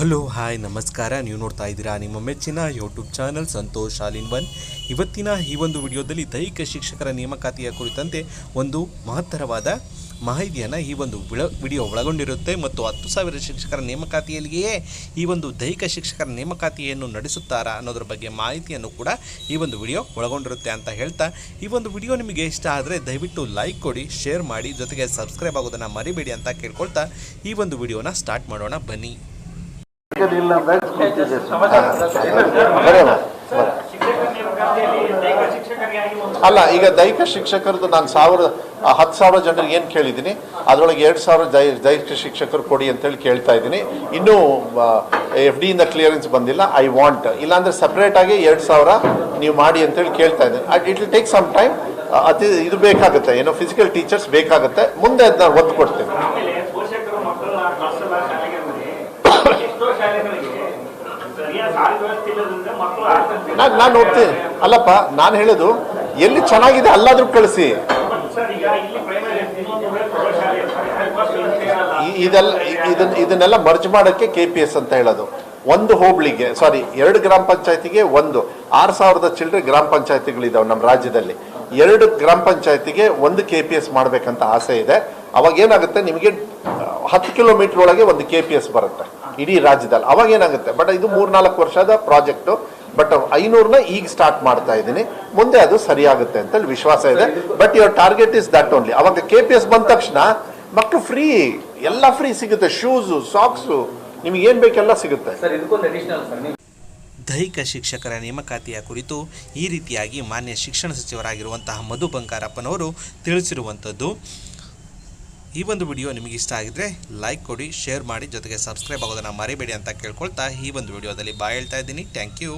Hello, hi, ನಮಸ್ಕಾರ. ನೀವು ನೋಡ್ತಾ ಇದ್ದೀರಾ ನಿಮ್ಮ ಮೆಚ್ಚಿನ ಯೂಟ್ಯೂಬ್ ಚಾನಲ್ ಸಂತೋಷ್ ಶಾಲಿನ್ ಬನ್. ಇವತ್ತಿನ ಈ ಒಂದು ವಿಡಿಯೋದಲ್ಲಿ ದೈಹಿಕ ಶಿಕ್ಷಕರ ನೇಮಕಾತಿಯ ಕುರಿತಂತೆ ಒಂದು ಮಹತ್ತರವಾದ ಮಾಹಿತಿಯನ್ನು ಈ ಒಂದು ವಿಡಿಯೋ ಒಳಗೊಂಡಿರುತ್ತೆ. ಮತ್ತು ಹತ್ತು ಸಾವಿರ ಶಿಕ್ಷಕರ ನೇಮಕಾತಿಯಲ್ಲಿಯೇ ಈ ಒಂದು ದೈಹಿಕ ಶಿಕ್ಷಕರ ನೇಮಕಾತಿಯನ್ನು ನಡೆಸುತ್ತಾರಾ ಅನ್ನೋದ್ರ ಬಗ್ಗೆ ಮಾಹಿತಿಯನ್ನು ಕೂಡ ಈ ಒಂದು ವಿಡಿಯೋ ಒಳಗೊಂಡಿರುತ್ತೆ ಅಂತ ಹೇಳ್ತಾ. ಈ ಒಂದು ವಿಡಿಯೋ ನಿಮಗೆ ಇಷ್ಟ ಆದರೆ ದಯವಿಟ್ಟು ಲೈಕ್ ಕೊಡಿ ಶೇರ್ ಮಾಡಿ, ಜೊತೆಗೆ ಸಬ್ಸ್ಕ್ರೈಬ್ ಆಗೋದನ್ನು ಮರಿಬೇಡಿ ಅಂತ ಕೇಳ್ಕೊಳ್ತಾ ಈ ಒಂದು ವಿಡಿಯೋನ ಸ್ಟಾರ್ಟ್ ಮಾಡೋಣ. ಬನ್ನಿ. ಇಲ್ಲ ಅಂದಾಗ ಶಿಕ್ಷಕರಿಗಾಗಿ ಒಂದು ಅಲ್ಲ ಈಗ ದೈಹಿಕ ಶಿಕ್ಷಕರದ್ದು ನಾನು ಸಾವಿರ ಹತ್ತು ಸಾವಿರ ಜನರಿಗೆ ಏನು ಕೇಳಿದ್ದೀನಿ? ಅದರೊಳಗೆ ಎರಡು ಸಾವಿರ ದೈ ದೈಹಿಕ ಶಿಕ್ಷಕರು ಕೊಡಿ ಅಂತೇಳಿ ಕೇಳ್ತಾ ಇದ್ದೀನಿ. ಇನ್ನೂ ಎಫ್ ಡಿಯಿಂದ ಕ್ಲಿಯರೆನ್ಸ್ ಬಂದಿಲ್ಲ. ಐ ವಾಂಟ್ ಇಲ್ಲಾಂದರೆ ಸಪ್ರೇಟಾಗಿ ಎರಡು ಸಾವಿರ ನೀವು ಮಾಡಿ ಅಂತೇಳಿ ಕೇಳ್ತಾ ಇದ್ದೀನಿ. It will take some time ಅತಿ ಇದು ಬೇಕಾಗುತ್ತೆ. ಏನೋ ಫಿಸಿಕಲ್ ಟೀಚರ್ಸ್ ಬೇಕಾಗುತ್ತೆ. ಮುಂದೆ ಅದನ್ನ ಒತ್ತು ಕೊಡ್ತೀನಿ ನಾನು ನಾನು ನೋಡ್ತೀನಿ. ಅಲ್ಲಪ್ಪ, ನಾನು ಹೇಳೋದು, ಎಲ್ಲಿ ಚೆನ್ನಾಗಿದೆ ಅಲ್ಲಾದ್ರೂ ಕಳಿಸಿ. ಇದೆಲ್ಲ ಇದನ್ನ ಇದನ್ನೆಲ್ಲ ಮರ್ಜ್ ಮಾಡೋಕ್ಕೆ ಕೆ ಪಿ ಎಸ್ ಅಂತ ಹೇಳೋದು. ಒಂದು ಹೋಬಳಿಗೆ ಸಾರಿ ಎರಡು ಗ್ರಾಮ ಪಂಚಾಯತಿಗೆ ಒಂದು. ಆರು ಸಾವಿರದ ಚಿಲ್ಲರೆ ಗ್ರಾಮ ಪಂಚಾಯತಿಗಳಿದಾವೆ ನಮ್ಮ ರಾಜ್ಯದಲ್ಲಿ. ಎರಡು ಗ್ರಾಮ ಪಂಚಾಯತಿಗೆ ಒಂದು ಕೆ ಪಿ ಎಸ್ ಮಾಡಬೇಕಂತ ಆಸೆ ಇದೆ. ಅವಾಗ ಏನಾಗುತ್ತೆ? ನಿಮಗೆ ಹತ್ತು ಕಿಲೋಮೀಟರ್ ಒಳಗೆ ಒಂದು ಕೆ ಪಿ ಎಸ್ ಬರುತ್ತೆ. ಇಡೀ ರಾಜ್ಯದಲ್ಲಿ. ಅವಾಗ ಏನಾಗುತ್ತೆ? ಬಟ್ ಇದು ಮೂರ್ನಾಲ್ಕು ವರ್ಷದ ಪ್ರಾಜೆಕ್ಟು. ಬಟ್ ಐನೂರನ್ನ ಈಗ ಸ್ಟಾರ್ಟ್ ಮಾಡ್ತಾ ಇದ್ದೀನಿ. ಮುಂದೆ ಅದು ಸರಿಯಾಗುತ್ತೆ ಅಂತ ವಿಶ್ವಾಸ ಇದೆ. But your target is that only ಅವಾಗ ಕೆ ಪಿ ಎಸ್ ಬಂದ ತಕ್ಷಣ ಮಕ್ಕಳು ಫ್ರೀ ಎಲ್ಲ ಫ್ರೀ ಸಿಗುತ್ತೆ. ಶೂಸು ಸಾಕ್ಸು ನಿಮಗೆ ಏನು ಬೇಕೆಲ್ಲ ಸಿಗುತ್ತೆ. ಸರ್ ಇದಕ್ಕೊಂದು ಅಡಿಷನಲ್ ಸರ್ ನೀವು ದೈಹಿಕ ಶಿಕ್ಷಕರ ನೇಮಕಾತಿಯ ಕುರಿತು ಈ ರೀತಿಯಾಗಿ ಮಾನ್ಯ ಶಿಕ್ಷಣ ಸಚಿವರಾಗಿರುವಂತಹ ಮಧು ಬಂಗಾರಪ್ಪನವರು ತಿಳಿಸಿರುವಂಥದ್ದು ಈ ಒಂದು ವಿಡಿಯೋ ನಿಮಗೆ ಇಷ್ಟ ಆಗಿದ್ರೆ ಲೈಕ್ ಕೊಡಿ ಶೇರ್ ಮಾಡಿ, ಜೊತೆಗೆ ಸಬ್ಸ್ಕ್ರೈಬ್ ಆಗೋದನ್ನು ಮರಿಬೇಡಿ ಅಂತ ಕೇಳ್ಕೊಳ್ತಾ ಈ ಒಂದು ವಿಡಿಯೋದಲ್ಲಿ ಬಾಯ್ ಹೇಳ್ತಾ ಇದ್ದೀನಿ. Thank you